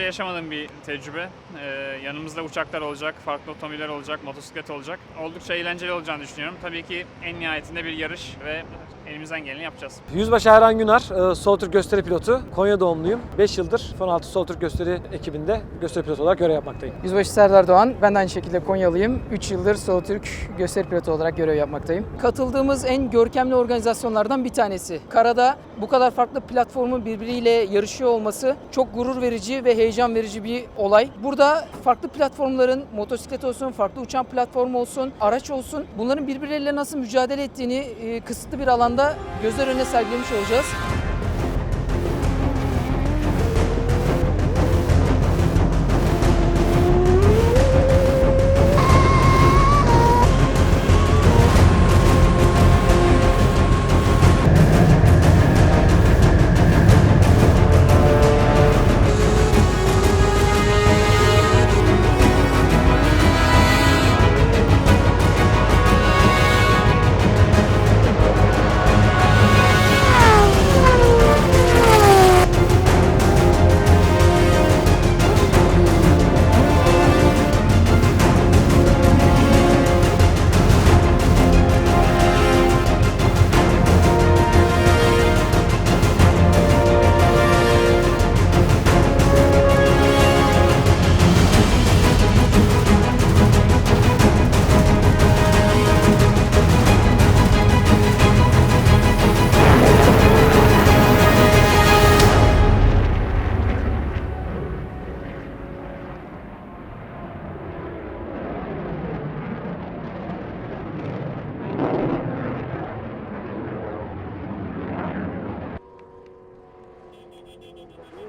yaşamadığım bir tecrübe. Ee, yanımızda uçaklar olacak, farklı otomobiller olacak, motosiklet olacak. Oldukça eğlenceli olacağını düşünüyorum. Tabii ki en nihayetinde bir yarış ve elimizden geleni yapacağız. Yüzbaşı Erhan Günar, e, Sol Türk gösteri pilotu. Konya doğumluyum. 5 yıldır F-16 Sol Türk gösteri ekibinde gösteri pilotu olarak görev yapmaktayım. Yüzbaşı Serdar Doğan, ben de aynı şekilde Konyalıyım. 3 yıldır Soğuk Türk gösteri pilotu olarak görev yapmaktayım. Katıldığımız en görkemli organizasyonlardan bir tanesi. Karada bu kadar farklı platformun birbiriyle yarışıyor olması çok gurur verici ve heyecan verici bir olay. Burada farklı platformların motosiklet olsun, farklı uçan platform olsun, araç olsun bunların birbirleriyle nasıl mücadele ettiğini e, kısıtlı bir alanda gözler önüne sergilemiş olacağız.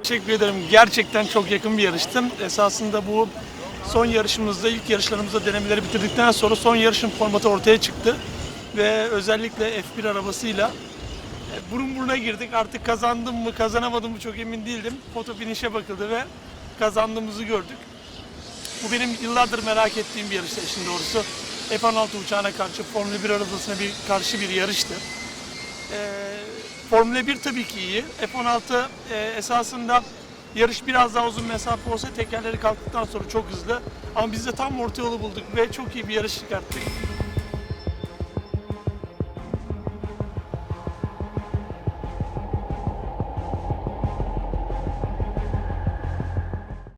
Teşekkür ederim. Gerçekten çok yakın bir yarıştı. Esasında bu son yarışımızda, ilk yarışlarımızda denemeleri bitirdikten sonra son yarışın formatı ortaya çıktı. Ve özellikle F1 arabasıyla e, burun buruna girdik. Artık kazandım mı, kazanamadım mı çok emin değildim. Foto finish'e bakıldı ve kazandığımızı gördük. Bu benim yıllardır merak ettiğim bir yarıştı işin doğrusu. F-16 uçağına karşı Formula 1 arabasına bir karşı bir yarıştı. Ee, Formula 1 tabii ki iyi. F-16 e, esasında yarış biraz daha uzun mesafe olsa tekerleri kalktıktan sonra çok hızlı. Ama biz de tam orta yolu bulduk ve çok iyi bir yarış çıkarttık.